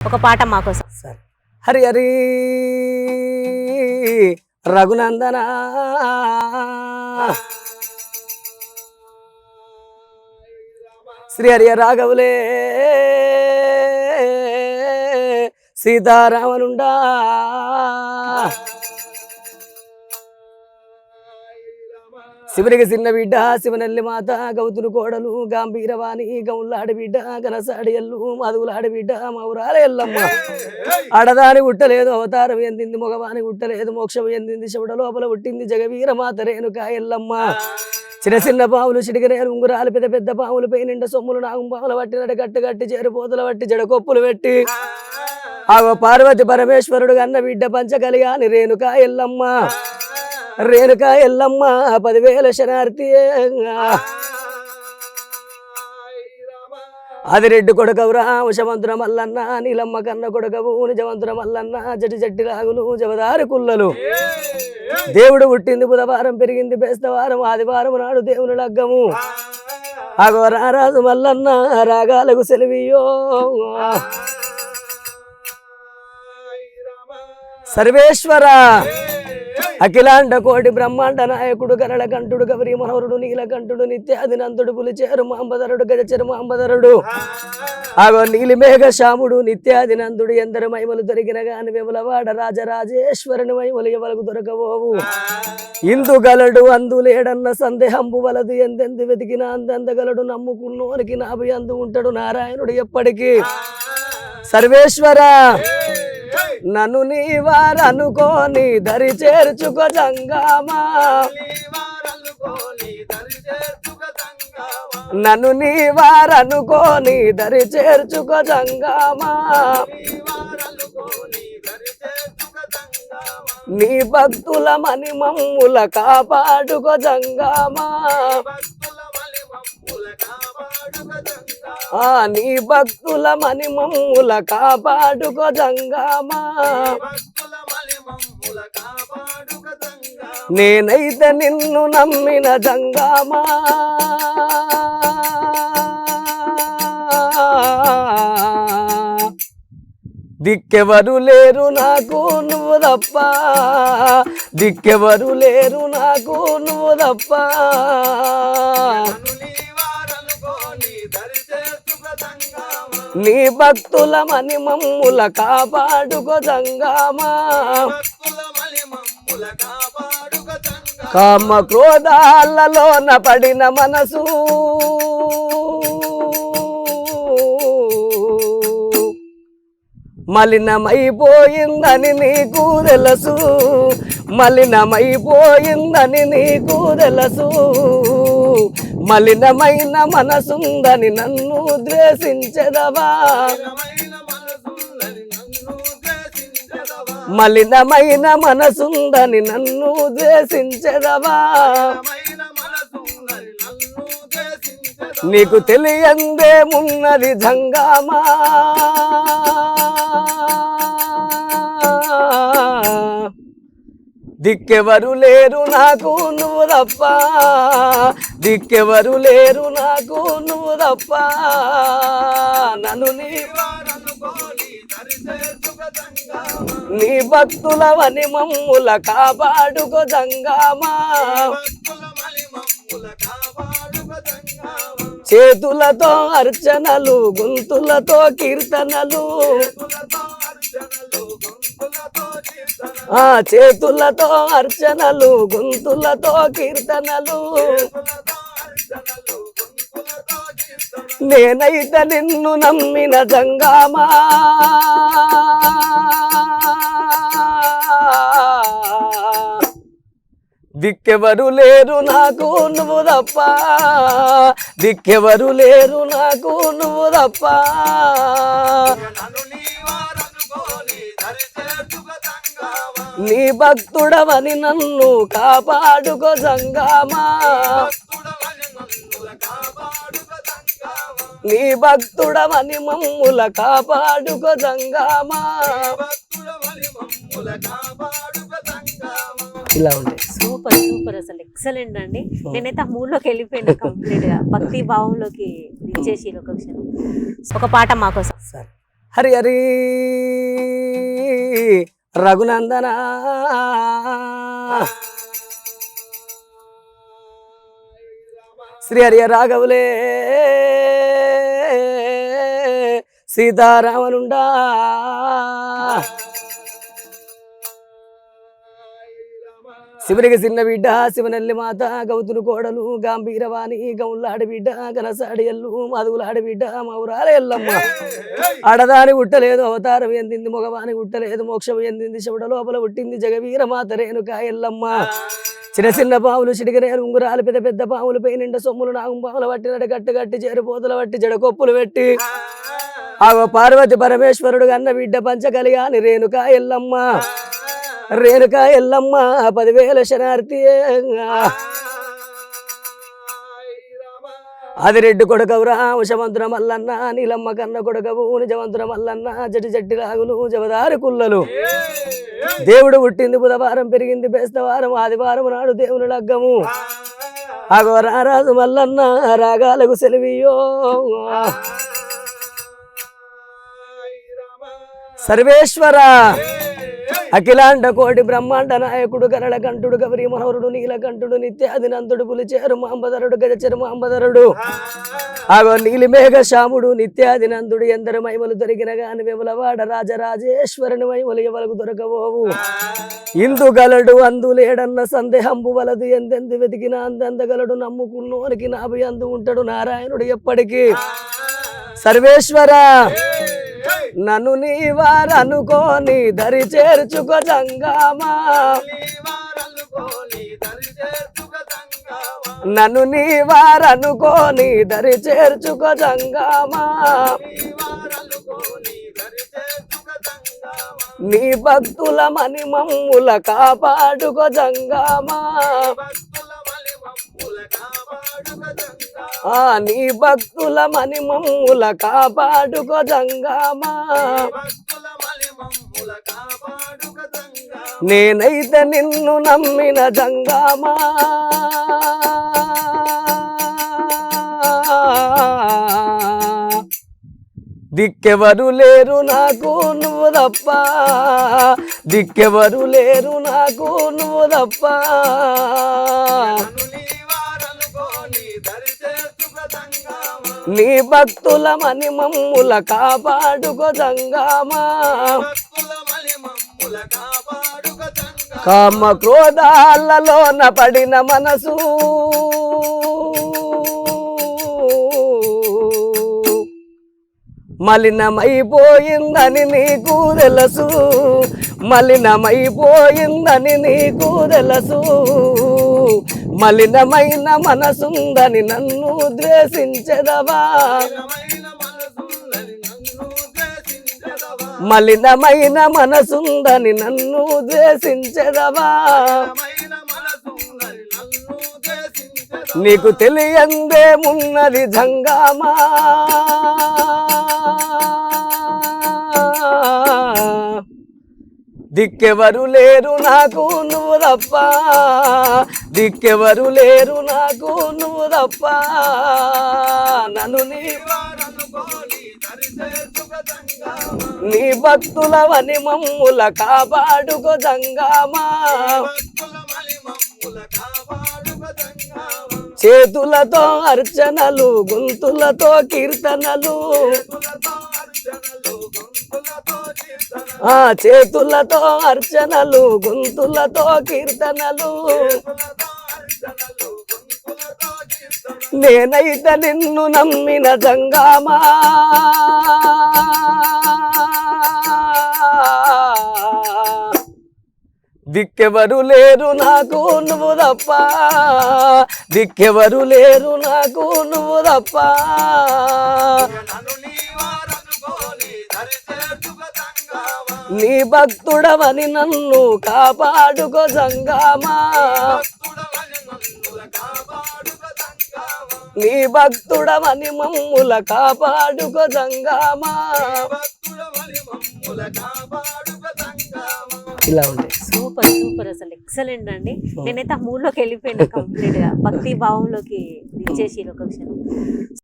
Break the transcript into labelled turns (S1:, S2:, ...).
S1: ఒక పాట మాకోసం
S2: సరే. హరి హరి రఘునందన. శ్రీ హరియ రాఘవులే సీతారామనుండా శివునికి చిన్న బిడ్డ శివనల్లి మాత గౌతులు కోడలు గాంభీరవాణి గౌన్లాడి బిడ్డ గనసాడి ఎల్లు మధువులాడి బిడ్డ మౌరాల ఎల్లమ్మ. ఆడదాని ఉట్టలేదు అవతారం ఎందింది మగవాని ఉట్టలేదు మోక్షం ఎందింది శివుడ లోపల పుట్టింది జగవీర మాత రేణుక ఎల్లమ్మ. చిన్న చిన్న పాములు చిటికనేరు ఉంగురాలు పెద్ద పెద్ద పాములు పై నిండా సొమ్ములు నాగం పాములు పట్టినట్టు గట్టి గట్టి చేరుపోతుల పట్టి జడకొప్పులు పెట్టి. ఆగో పార్వతి పరమేశ్వరుడు అన్న బిడ్డ పంచకలిగాని రేణుక ఎల్లమ్మ. రేణుక ఎల్లమ్మ పదివేల శనార్థి ఆదిరెడ్డి కొడకవురా వశమంతుర మల్లన్న నీలమ్మ కన్న కొడకవు నిజమంతుర మల్లన్న జటి జట్టి రాగులు జవదారి కుల్లలు. దేవుడు పుట్టింది బుధవారం పెరిగింది బేస్తవారం ఆదివారం నాడు దేవుని లగ్గము. ఆగో రారాజు మల్లన్న రాగాలకు సెలవియో సర్వేశ్వర. అఖిలాండ కోటి బ్రహ్మాండ నాయకుడు గరళ కంఠుడు గౌరీ మనోహరుడు నీలకంఠుడు నిత్యాదినంతుడు పులిచేరు గజ గజచెరు మాంబదరుడు. ఆగో నీలిమేఘ శ్యాముడు నిత్యాదినందుడు ఎందరు మైమలు దొరికిన గాని విమలవాడ రాజరాజేశ్వరుని మైమలు ఎవలకు దొరకబోవు? ఇందు గలడు అందు లేడన్న సందేహంబు వలదు ఎందెందు వెతికిన అందెందగలడు నమ్ముకున్నోనికి నాభి అందు ఉంటాడు నారాయణుడు ఎప్పటికీ. సర్వేశ్వర! నన్ను నీ వారనుకోని దరి చేర్చుకో జంగామా. నన్ను నీ వారనుకోని దరి చేర్చుకో జంగామా. నీ భక్తుల మని మమ్ముల కాపాడుకో జంగామా. ఆ నీ భక్తుల మని మమ్ముల కాపాడుకో జంగామా. నేనైతే నిన్ను నమ్మిన జంగామా. దిక్కెవరు లేరు నాకు నువ్వు తప్ప. దిక్కెవరు లేరు నాకు నువ్వు తప్ప. నీ భక్తుల మని మమ్ముల కాపాడుకో జంగామా. కామ క్రోధాలలోన పడిన మనసు. మలినమైపోయిందని నీకు తెలుసు. మలినమైపోయిందని నీకు తెలుసు. మలినమైన మనసుందని నన్ను ద్వేషించదవా? మలినమైన మనసుందని నన్ను ద్వేషించదవా? నీకు తెలియందేమున్నది జంగామా? దిక్కెవరు లేరు నాకు నువ్వు తప్ప. దిక్కెవరు లేరు నాకు నువ్వు తప్ప. నన్ను నీ నీ భక్తులవని మమ్ముల కాపాడుకో జంగామా. చేతులతో అర్చనలు గొంతులతో కీర్తనలు. ఆ చేతులతో అర్చనలు గొంతులతో కీర్తనలు. నేనైతే నిన్ను నమ్మిన జంగామా. దిక్కెవరు లేరు నాకు నువ్వు తప్ప. దిక్కెవరు లేరు నాకు నువ్వు తప్ప. నీ భక్తుడవని నన్ను కాపాడుకో జంగామా నీ భక్తుడవని మమ్ముల కాపాడుకో జంగామా ఇలా ఉండే.
S1: సూపర్ సూపర్ అసలు. ఎక్సలెంట్ అండి. నేనైతే ఆ మూడ్లోకి వెళ్ళిపోయినా కంప్లీట్గా భక్తి భావంలోకి ఇచ్చేసి ఒక క్షణం. ఒక పాట మాకోసం.
S2: సరే. హరి హరి. రఘునందన. శ్రీ హరియ రాఘవులే. సీతారామనుండా. శివునికి చిన్న బిడ్డ శివనల్లి మాత గౌతులు కోడలు గాంభీరవాణి గౌన్లాడి బిడ్డ గనసాడి ఎల్లు మధువులాడి బిడ్డ మౌరాల ఎల్లమ్మ. ఆడదాని ఉట్టలేదు అవతారం ఎందింది మగవాని ఉట్టలేదు మోక్షం ఎందింది శివుడ లోపల పుట్టింది జగవీర మాత రేణుక ఎల్లమ్మ. చిన్న చిన్న పాములు చిటికరేలు ఉంగురాలు పెద్ద పెద్ద పాములు పై నిండా సొమ్ములు నాగం పాములు పట్టినట్టు గట్టి గట్టి చేరుపోతులు పట్టి జడకొప్పులు పెట్టి. ఆగో పార్వతి పరమేశ్వరుడు అన్న బిడ్డ పంచకలిగాని రేణుక ఎల్లమ్మ. రేణుక ఎల్లమ్మ పదివేల శనార్థి ఆదిరెడ్డి కొడకవురా వశవంతున మల్లన్న నీలమ్మ కన్న కొడకవు నిజవంతున మల్లన్న జటి జట్టి లాగులు జవదారు కుల్లలు. దేవుడు పుట్టింది బుధవారం పెరిగింది బేస్తవారం ఆదివారం నాడు దేవుని లగ్గము. ఆగో రారాజు మల్లన్న రాగాలకు సెలవియో సర్వేశ్వర. అఖిలాండ కోటి బ్రహ్మాండ నాయకుడు గరళ కంఠుడు గౌరీ మనోహరుడు నీలకంఠుడు నిత్యాదినంతుడు పులిచేరు మాంబదరుడు గజచెరు మాంబదరుడు. ఆగో నీలిమేఘ శ్యాముడు నిత్యాదినందుడు ఎందరు మహిమలు దొరికిన గాని విమలవాడ రాజరాజేశ్వరుని మహిమలు ఎవలకు దొరకబోవు? ఇందు గలడు అందు లేడన్న సందేహంబు వలదు ఎందెందు వెతికిన అందెందగలడు నమ్ముకున్నోనికి నాభి అందు ఉంటాడు నారాయణుడు ఎప్పటికీ. సర్వేశ్వర! నన్ను నీ వారనుకోని దరి చేర్చుకో జంగామా. నన్ను నీ వారనుకోని దరి చేర్చుకో జంగామా. నీ భక్తుల మని మమ్ముల కాపాడుకో జంగామా. ఆ నీ భక్తుల మని మమ్ముల కాపాడుకో జంగామా. నేనైతే నిన్ను నమ్మిన జంగామా. దిక్కెవరు లేరు నాకు నువ్వు తప్ప. దిక్కెవరు లేరు నాకు నువ్వు తప్ప. నీ భక్తుల మని మమ్ముల కాపాడుకో కామ క్రోధాలలోన పడిన మనసు. మలినమైపోయిందని నీకు తెలుసు. మలినమైపోయిందని నీకు తెలుసు. మలినమైన మనసుందని నన్ను ద్వేషించదవా? మలినమైన మనసుందని నన్ను ద్వేషించదవా? నీకు తెలియందేమున్నది జంగామా? దిక్కెవరు లేరు నాకు నువ్వు తప్ప. దిక్కెవరు లేరు నాకు నువ్వు తప్ప. నన్ను నీ భక్తులవని మమ్ముల కాపాడుకో జంగామా. చేతులతో అర్చనలు గుంతులతో కీర్తనలు. ఆ చేతులతో అర్చనలు గొంతులతో కీర్తనలు. నేనైతే నిన్ను నమ్మిన జంగామా. దిక్కెవరు లేరు నాకు నువ్వు తప్ప. దిక్కెవరు లేరు నాకు నువ్వు తప్ప. నీ భక్తుడవని నన్ను కాపాడుకో జంగామా. నీ భక్తుడవని మమ్ముల కాపాడుకో జంగామా. ఇలా ఉంటాయి
S1: సూపర్ సూపర్ అసలు ఎక్సలెంట్ అండి. నేనైతే ఆ మూడ్లోకి వెళ్ళిపోయినా కంప్లీట్గా. భక్తి భావంలోకి ఇచ్చేసి ఒక క్షణం